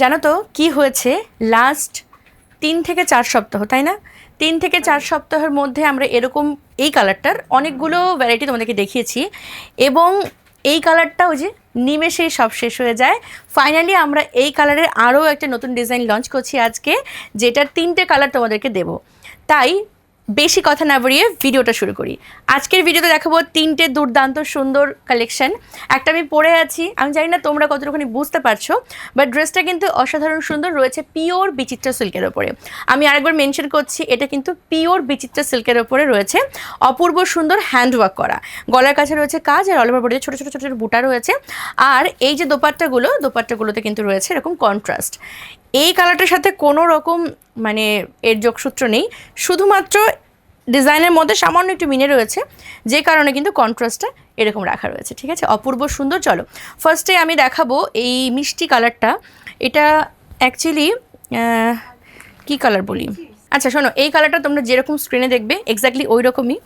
জানো তো কি হয়েছে? লাস্ট তিন থেকে চার সপ্তাহ, তাই না? তিন থেকে চার সপ্তাহের মধ্যে আমরা এরকম এই কালারটার অনেকগুলো ভ্যারাইটি তোমাদেরকে দেখিয়েছি এবং এই কালারটা ওই যে নিমেষেই সব শেষ হয়ে যায়। ফাইনালি আমরা এই কালারের আরও একটা নতুন ডিজাইন লঞ্চ করছি আজকে, যেটার তিনটে কালার তোমাদেরকে দেব। তাই বেশি কথা না বাড়িয়ে ভিডিওটা শুরু করি। আজকের ভিডিওতে দেখাবো তিনটে দুর্দান্ত সুন্দর কালেকশন একটা আমি পরে আছি, আমি জানি না তোমরা কতটুকুনি বুঝতে পারছ বাট ড্রেসটা কিন্তু অসাধারণ সুন্দর রয়েছে পিওর বিচিত্রা সিল্কের ওপরে। আমি আরেকবার মেনশন করছি, এটা কিন্তু পিওর বিচিত্রা সিল্কের ওপরে রয়েছে, অপূর্ব সুন্দর হ্যান্ড ওয়ার্ক করা। গলার কাছে রয়েছে কাজ আর অল ওভার বডিতে ছোটো ছোটো ছোটো ছোটো বুটা রয়েছে। আর এই যে দোপাট্টাগুলো, দোপাট্টাগুলোতে কিন্তু রয়েছে এরকম কন্ট্রাস্ট এই কালারটার সাথে কোনো রকম মানে এর যোগসূত্র নেই, শুধুমাত্র ডিজাইনের মধ্যে সামান্য একটু মিনে রয়েছে, যে কারণে কিন্তু কন্ট্রাস্টটা এরকম রাখা রয়েছে, ঠিক আছে? অপূর্ব সুন্দর, চলো। ফার্স্টে আমি দেখাবো এই মিষ্টি কালারটা এটা অ্যাকচুয়ালি কী কালার বলি? আচ্ছা শোনো, এই কালারটা তোমরা যেরকম স্ক্রিনে দেখবে এক্স্যাক্টলি ওই রকমই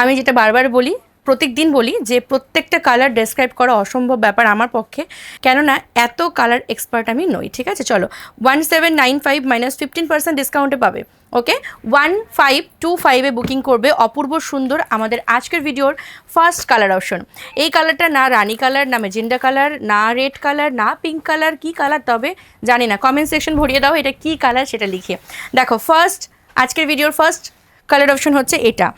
আমি যেটা বারবার বলি প্রত্যেক দিন বলি যে প্রত্যেকটা কালার ডেসক্রাইব করা অসম্ভব ব্যাপার আমার পক্ষে। কেননা এত কালার এক্সপার্ট আমি নই, ঠিক আছে? চলো one seven nine five minus fifteen percent ডিসকাউন্টে পাবে ওকে ওয়ান ফাইভ টু ফাইভে বুকিং করবে অপূর্ব সুন্দর আমাদের আজকের ভিডিওর ফার্স্ট কালার অপশন এই কালারটা না রানি কালার না মেজেন্ডা কালার না রেড কালার না পিঙ্ক কালার কি কালার তবে জানি না। কমেন্ট সেকশন ভরিয়ে দাও, এটা কি কালার সেটা লিখে। দেখো ফার্স্ট আজকের ভিডিওর ফার্স্ট কালার অপশন হচ্ছে এটা।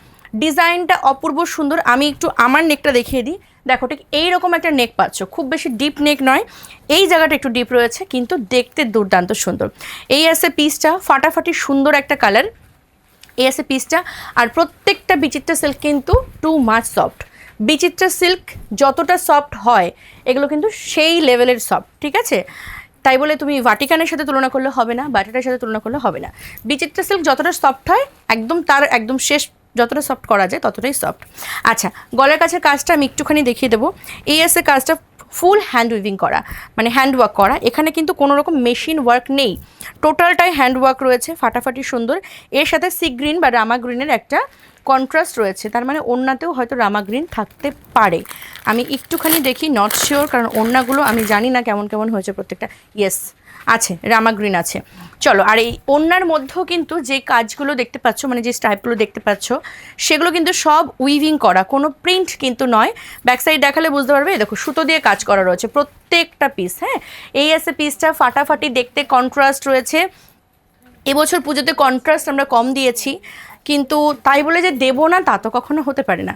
ডিজাইনটা অপূর্ব সুন্দর। আমি একটু আমার নেকটা দেখিয়ে দিই। দেখো, ঠিক এইরকম একটা নেক পাচ্ছ। খুব বেশি ডিপ নেক নয়। এই জায়গাটা একটু ডিপ রয়েছে, কিন্তু দেখতে দুর্দান্ত সুন্দর। এই আছে পিসটা ফাটাফাটি সুন্দর একটা কালার এই আছে পিসটা আর প্রত্যেকটা বিচিত্রা সিল্ক কিন্তু too much soft Bichitra silk যতটা সফট হয়, এগুলো কিন্তু সেই লেভেলের সফট ঠিক আছে? তাই বলে তুমি ভাটিকানের সাথে তুলনা করলে হবে না বাটাটার সাথে তুলনা করলে হবে না। বিচিত্রা সিল্ক যতটা সফট হয়, একদম তার একদম শেষ যতটা সফট করা যায় ততটাই সফট আচ্ছা গলার কাছের কাজটা আমি একটুখানি দেখিয়ে দেবো। এসে কাজটা ফুল হ্যান্ড উইভিং করা মানে হ্যান্ড ওয়ার্ক করা। এখানে কিন্তু কোনো রকম মেশিন ওয়ার্ক নেই। টোটালটাই হ্যান্ড ওয়ার্ক রয়েছে, ফাটাফাটি সুন্দর। এর সাথে সি গ্রিন বা রামা গ্রিনের একটা কন্ট্রাস্ট রয়েছে। তার মানে ওড়নাতেও হয়তো রামা গ্রিন থাকতে পারে। আমি একটুখানি দেখি নট শিওর কারণ ওড়নাগুলো আমি জানি না কেমন কেমন হয়েছে প্রত্যেকটা। ইয়েস আছে রামা গ্রিন আছে। চলো, আর এই ওনার মধ্যেও কিন্তু যে কাজগুলো দেখতে পাচ্ছ মানে যে স্টাইপগুলো দেখতে পাচ্ছ, সেগুলো কিন্তু সব উইভিং করা, কোনো প্রিন্ট কিন্তু নয়। ব্যাকসাইড দেখালে বুঝতে পারবে দেখো, সুতো দিয়ে কাজ করা রয়েছে প্রত্যেকটা পিস হ্যাঁ? এই আছে পিসটা ফাটাফাটি দেখতে কন্ট্রাস্ট রয়েছে। এবছর পুজোতে কন্ট্রাস্ট আমরা কম দিয়েছি। কিন্তু তাই বলে যে দেবো না, তা তো কখনো হতে পারে না।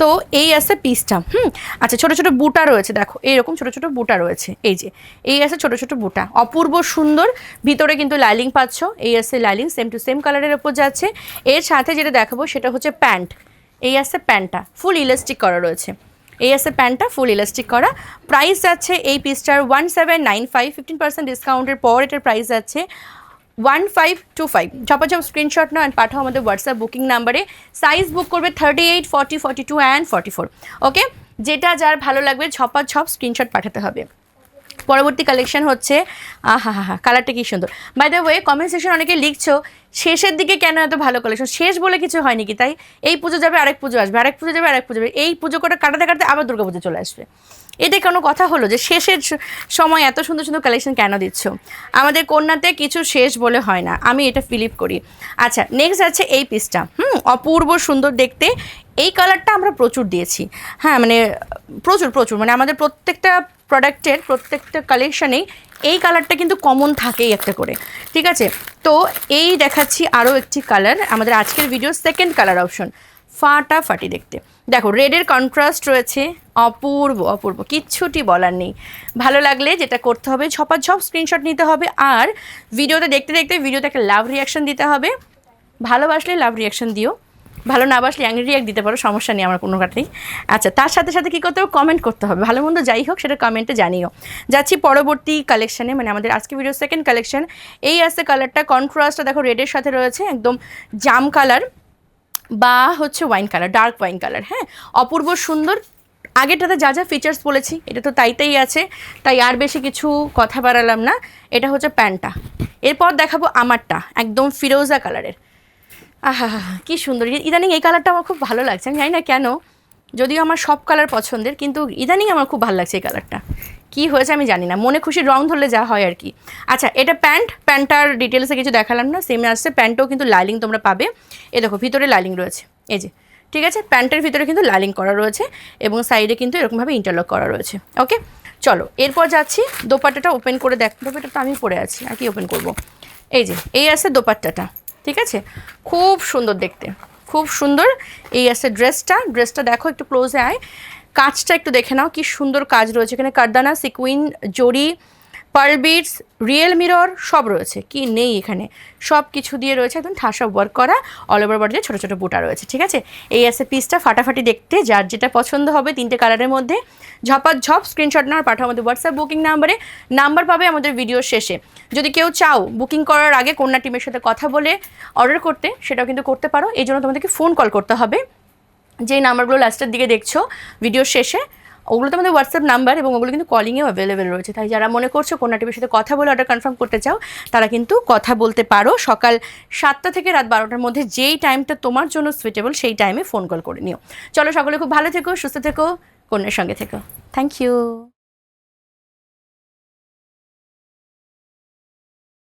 তো এই আছে পিসটা, হুম? আচ্ছা ছোটো ছোটো বুটা রয়েছে, দেখো এইরকম ছোটো ছোটো বুটা রয়েছে, এই যে, এই আছে ছোটো ছোটো বুটা, অপূর্ব সুন্দর, ভিতরে কিন্তু লাইলিং পাচ্ছ, এই আছে লাইলিং সেম টু সেম কালারের ওপর যাচ্ছে, এর সাথে যেটা দেখাবো সেটা হচ্ছে প্যান্ট, এই আছে প্যান্টটা ফুল ইলাস্টিক করা রয়েছে, এই আছে প্যান্টটা ফুল ইলাস্টিক করা প্রাইস যাচ্ছে এই পিসটার one seven nine five fifteen percent ডিসকাউন্টের পর এটার প্রাইস যাচ্ছে ওয়ান ফাইভ টু ফাইভ ঝপাঝপ স্ক্রিনশট নাও অ্যান্ড পাঠাও আমাদের হোয়াটসঅ্যাপ বুকিং নাম্বারে সাইজ বুক করবে thirty eight forty forty two and forty four okay যেটা যার ভালো লাগবে, ঝপাঝপ স্ক্রিনশট পাঠাতে হবে। পরবর্তী কালেকশন হচ্ছে আহা হা হা কালারটা কি সুন্দর। By the way comment section অনেকে লিখছো, শেষের দিকে কেন এত ভালো কালেকশন শেষ বলে কিছু হয়নি কি তাই? এই পুজো যাবে, আরেক পুজো আসবে, আরেক পুজো যাবে, আরেক পুজো যাবে। এই পুজো করে কাটাতে কাটাতে আবার দুর্গা পুজো চলে আসবে। এটা কোনো কথা হলো যে শেষের সময় এত সুন্দর সুন্দর কালেকশন কেন দিচ্ছ? আমাদের কন্যাতে কিছু শেষ বলে হয় না। আমি এটা ফিলিপ করি। আচ্ছা নেক্সট আছে এই পিসটা হুম, অপূর্ব সুন্দর দেখতে। এই কালারটা আমরা প্রচুর দিয়েছি। হ্যাঁ মানে প্রচুর প্রচুর। মানে আমাদের প্রত্যেকটা প্রোডাক্টের প্রত্যেকটা কালেকশানেই এই কালারটা কিন্তু কমন থাকেই একটা করে। ঠিক আছে? তো এই দেখাচ্ছি আরও একটি কালার আমাদের আজকের ভিডিও সেকেন্ড কালার অপশন ফাটাফাটি দেখতে। দেখো রেডের কন্ট্রাস্ট রয়েছে, অপূর্ব অপূর্ব, কিচ্ছুটি বলার নেই। ভালো লাগলে যেটা করতে হবে ছপ স্ক্রিনশট নিতে হবে, আর ভিডিওতে দেখতে দেখতে ভিডিওতে একটা লাভ রিয়াকশন দিতে হবে। ভালোবাসলে লাভ রিয়াকশন দিও, ভালো না বাসলে অ্যাংরি রিয়াক্ট দিতে পারো, সমস্যা নেই, আমার কোনো কাটেই আচ্ছা তার সাথে সাথে কী করতে হবে? কমেন্ট করতে হবে। ভালো মন্দ যাই হোক, সেটা কমেন্টে জানিও। যাচ্ছি পরবর্তী কালেকশানে মানে আমাদের আজকে ভিডিও সেকেন্ড কালেকশন এই আসছে কালারটা কন্ট্রাস্টটা দেখো রেডের সাথে রয়েছে, একদম জাম কালার বা হচ্ছে wine colour dark wine colour হ্যাঁ? অপূর্ব সুন্দর। আগেরটাতে যা যা ফিচার্স বলেছি, এটা তো তাইতেই তাই আছে। তাই আর বেশি কিছু কথা বাড়ালাম না। এটা হচ্ছে প্যান্টটা। এরপর দেখাবো আমারটা, একদম ফিরোজা কালারের আহা, কি সুন্দর। ইদানিং এই কালারটা আমার খুব ভালো লাগছে। আমি জানি না কেন যদিও আমার সব কালার পছন্দের, কিন্তু ইদানিং আমার খুব ভালো লাগছে এই কালারটা কি হয়েছে আমি জানি না। মনে খুশি রং ধরলে যা হয় আর কি। আচ্ছা এটা প্যান্ট। প্যান্টটার ডিটেলসে কিছু দেখালাম না সেম আসছে। প্যান্টও কিন্তু লাইলিং তোমরা পাবে। এ দেখো, ভিতরে লাইলিং রয়েছে। এই যে, ঠিক আছে? প্যান্টের ভিতরে কিন্তু লাইলিং করা রয়েছে এবং সাইডে কিন্তু এরকমভাবে ইন্টারলক করা রয়েছে। ওকে চলো, এরপর যাচ্ছি। দোপাট্টাটা ওপেন করে দেখ দোপাট্টাটা আমি পরে আছি। আর কি ওপেন করব? এই যে, এই আছে দোপাট্টাটা, ঠিক আছে? খুব সুন্দর দেখতে। খুব সুন্দর এই আছে ড্রেসটা। ড্রেসটা দেখো, একটু ক্লোজে আয়। কাজটা একটু দেখে নাও, কি সুন্দর কাজ রয়েছে। এখানে কারদানা, sequin zari pearl beads, real mirror, সব রয়েছে। কি নেই এখানে? সব কিছু দিয়ে রয়েছে একদম ঠাসা ওয়ার্ক করা অল ওভার বডিতে ছোটো ছোটো বুটা রয়েছে, ঠিক আছে? এই আছে পিসটা ফাটাফাটি দেখতে, যার যেটা পছন্দ হবে তিনটে কালারের মধ্যে। ঝপাত ঝপ স্ক্রিনশট নেওয়ার, পাঠাও আমাদের হোয়াটসঅ্যাপ বুকিং নাম্বারে নাম্বার পাবে আমাদের ভিডিওর শেষে। যদি কেউ চাও বুকিং করার আগে কন্যা টিমের সাথে কথা বলে অর্ডার করতে, সেটাও কিন্তু করতে পারো। এই জন্য তোমাদেরকে ফোন কল করতে হবে। যেই নাম্বারগুলো লাস্টের দিকে দেখছ ভিডিওর শেষে। ওগুলো তো আমাদের হোয়াটসঅ্যাপ নাম্বার এবং ওগুলো কিন্তু কলিংয়েও অ্যাভেলেবেল রয়েছে। তাই যারা মনে করছ কন্যা টিভির সাথে কথা বলে অর্ডার কনফার্ম করতে চাও, তারা কিন্তু কথা বলতে পারো। সকাল সাতটা থেকে রাত বারোটার মধ্যে যেই টাইমটা তোমার জন্য সুইটেবল সেই টাইমে ফোন কল করে নিও। চলো সকলে খুব ভালো থেকো, সুস্থ থেকো, কন্যার সঙ্গে থেকো। Thank you